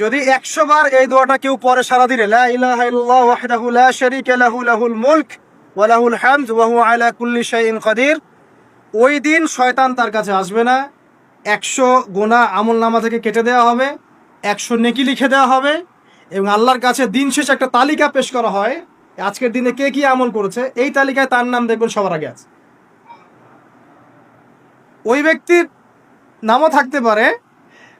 যদি একশো বার এই দোয়াটা কেউ পরে সারা দিলে ওই দিন শয়তান তার কাছে আসবে না। একশো গোনা আমল নামা থেকে কেটে দেওয়া হবে, একশো নেকি লিখে দেওয়া হবে এবং আল্লাহর কাছে দিন শেষে একটা তালিকা পেশ করা হয়। আজকের দিনে কে কি আমল করেছে, এই তালিকায় তার নাম দেখবেন সবার আগে আছে। ওই ব্যক্তির নামও থাকতে পারে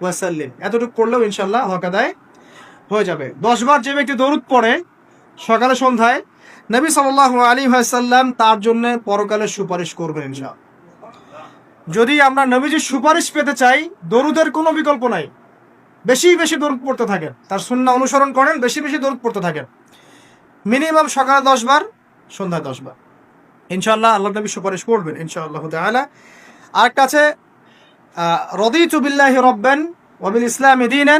ওয়াসাল্লিম। এতটুকু পড়লেও ইনশাল্লাহ হকাদায় হয়ে যাবে। দশ বার যে ব্যক্তি দরুদ পড়ে সকালে সন্ধ্যায়, নবী সাল্লাহ আলী সাল্লাম তার জন্য পরকালে সুপারিশ করবেন ইনশাআল্লাহ। যদি আমরা নবীজির সুপারিশ পেতে চাই, দরুদের কোনো বিকল্প নাই। বেশি বেশি দরুদ পড়তে থাকেন। তার সুন্না অনুসরণ করেন, বেশি বেশি দরুদ পড়তে থাকেন। মিনিমাম সকালে দশ বার সন্ধ্যায় দশ বার ইনশাআল্লাহ আল্লাহ নবী সুপারিশ করবেন ইনশাআল্লাহ আর কাছে রদিতু বিল্লাহি রব্বান وبالإسلام دينا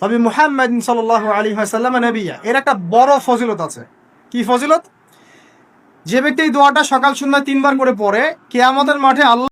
ওয়াবি মুহাম্মাদ সাল্লাল্লাহু আলাইহি ওয়াসাল্লাম নবিয়া। এর একটা বড় ফজিলত আছে। কি ফজিলত? যে ব্যক্তি এই দোয়াটা সকাল সন্ধ্যা তিনবার করে পড়ে, কেয়ামতের মাঠে আল্লাহ